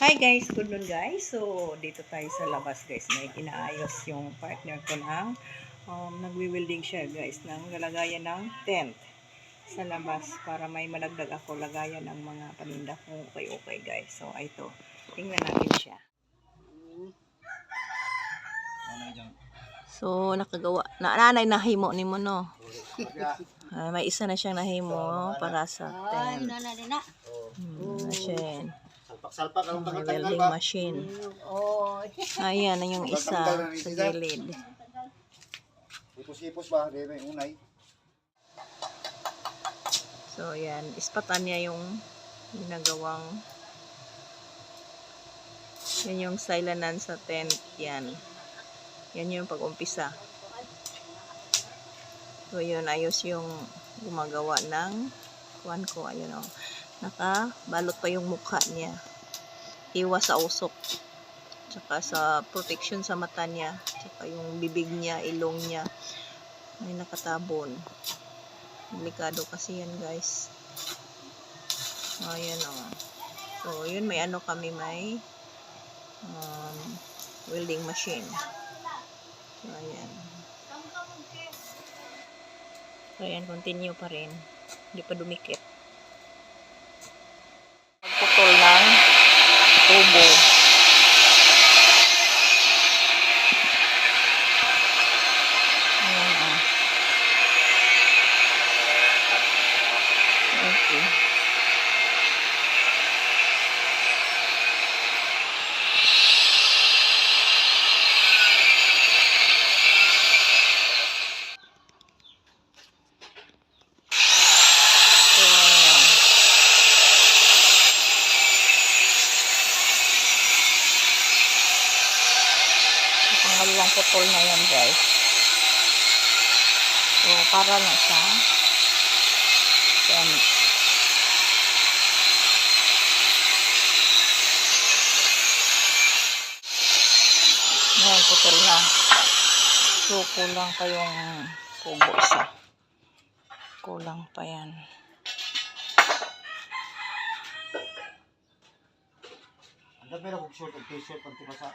Hi guys, good noon guys. So, dito tayo sa labas guys. May inaayos yung partner ko ng um, nagwi-welding siya guys ng lalagayan ng tent sa labas para may malagdag ako lagayan ng mga paninda kung okay okay guys. So, ito. Tingnan natin siya. So, nakagawa. Na nanay nahimo ni mo no. Ah, may isa na siyang nahimo para sa Ay, tent. nana din na. Hmm. Salpak-salpak ang tanggal-tanggal welding ba? machine. Oh, Ayan na yung isa sa gilid. Ipos-ipos ba? Di ba yung unay? So, yan. Ispatan niya yung ginagawang yan yung silanan sa tent. Yan. Yan yung pag-umpisa. So, yun. Ayos yung gumagawa ng kuwan ko. Ayun o. Nakabalot pa yung mukha niya. Iwas sa usok. Tsaka sa protection sa mata niya. Tsaka yung bibig niya, ilong niya. May nakatabon. Delikado kasi yan, guys. Oh, yan o. So, yun, may ano kami, may um, welding machine. So, ayan. So, ayan, continue pa rin. Hindi pa dumikit. Pagputol putol na yan, guys. So, para na siya. Yan. Yan, putol na. So, kulang pa yung kubo isa. Kulang pa yan. Ang dami na kong short, ang t-shirt, ang tibasa.